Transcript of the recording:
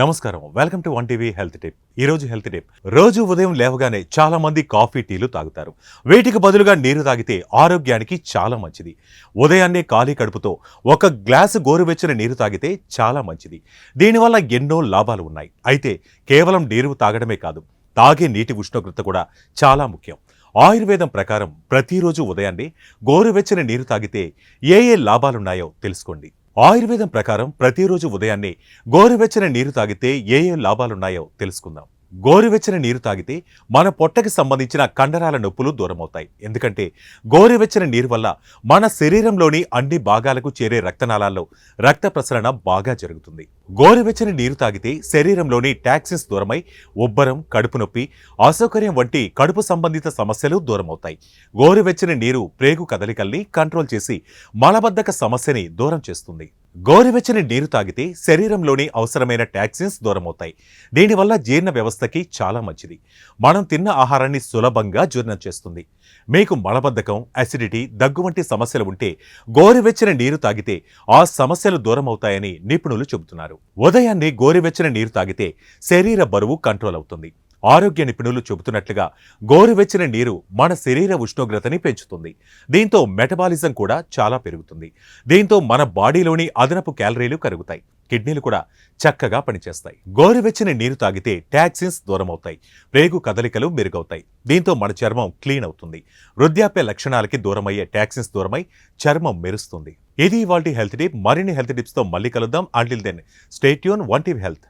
నమస్కారం. Welcome to one TV health tip ఈ రోజు హెల్త్ టిప్ రోజు ఉదయం లేవగానే చాలా మంది కాఫీ టీలు తాగుతారు. వీటికి బదులుగా నీరు తాగితే ఆరోగ్యానికి చాలా మంచిది. ఉదయాన్నే ఖాళీ కడుపుతో ఒక గ్లాసు గోరువెచ్చని నీరు తాగితే చాలా మంచిది. దీనివల్ల ఎన్నో లాభాలు ఉన్నాయి. అయితే కేవలం నీరు తాగడమే కాదు తాగే నీటి ఉష్ణోగ్రత కూడా చాలా ముఖ్యం. ఆయుర్వేదం ప్రకారం ప్రతిరోజు ఉదయాన్నే గోరువెచ్చని నీరు తాగితే ఏ ఏ లాభాలున్నాయో తెలుసుకోండి. ఆయుర్వేదం ప్రకారం ప్రతిరోజు ఉదయాన్నే గోరువెచ్చని నీరు తాగితే ఏ ఏ లాభాలున్నాయో తెలుసుకుందాం. గోరువెచ్చని నీరు తాగితే మన పొట్టకి సంబంధించిన కండరాల నొప్పులు దూరమవుతాయి. ఎందుకంటే గోరువెచ్చని నీరు వల్ల మన శరీరంలోని అన్ని భాగాలకు చేరే రక్తనాళాల్లో రక్త ప్రసరణ బాగా జరుగుతుంది. గోరువెచ్చని నీరు తాగితే శరీరంలోని టాక్సిన్స్ దూరమై ఉబ్బరం కడుపు నొప్పి అసౌకర్యం వంటి కడుపు సంబంధిత సమస్యలు దూరమవుతాయి. గోరువెచ్చని నీరు ప్రేగు కదలికల్ని కంట్రోల్ చేసి మలబద్ధక సమస్యని దూరం చేస్తుంది. గోరువెచ్చని నీరు తాగితే శరీరంలోని అవసరమైన టాక్సిన్స్ దూరమవుతాయి. దీనివల్ల జీర్ణ వ్యవస్థకి చాలా మంచిది. మనం తిన్న ఆహారాన్ని సులభంగా జీర్ణం చేస్తుంది. మీకు మలబద్ధకం అసిడిటీ దగ్గు వంటి సమస్యలు ఉంటే గోరువెచ్చని నీరు తాగితే ఆ సమస్యలు దూరమవుతాయని నిపుణులు చెబుతున్నారు. ఉదయాన్నే గోరువెచ్చని నీరు తాగితే శరీర బరువు కంట్రోల్ అవుతుంది. ఆరోగ్య నిపుణులు చెబుతున్నట్లుగా గోరువెచ్చని నీరు మన శరీర ఉష్ణోగ్రతని పెంచుతుంది. దీంతో మెటబాలిజం కూడా చాలా పెరుగుతుంది. దీంతో మన బాడీలోని అదనపు క్యాలరీలు కరుగుతాయి. కిడ్నీలు కూడా చక్కగా పనిచేస్తాయి. గోరువెచ్చని నీరు తాగితే టాక్సిన్స్ దూరమవుతాయి. ప్రేగు కదలికలు మెరుగవుతాయి. దీంతో మన చర్మం క్లీన్ అవుతుంది. వృద్ధాప్య లక్షణాలకి దూరమయ్యే టాక్సిన్స్ దూరమై చర్మం మెరుస్తుంది. ఇది ఇవాల్టి హెల్త్ టిప్. మరిన్ని హెల్త్ టిప్స్తో మళ్ళీ కలుద్దాం. Until then stay tuned one health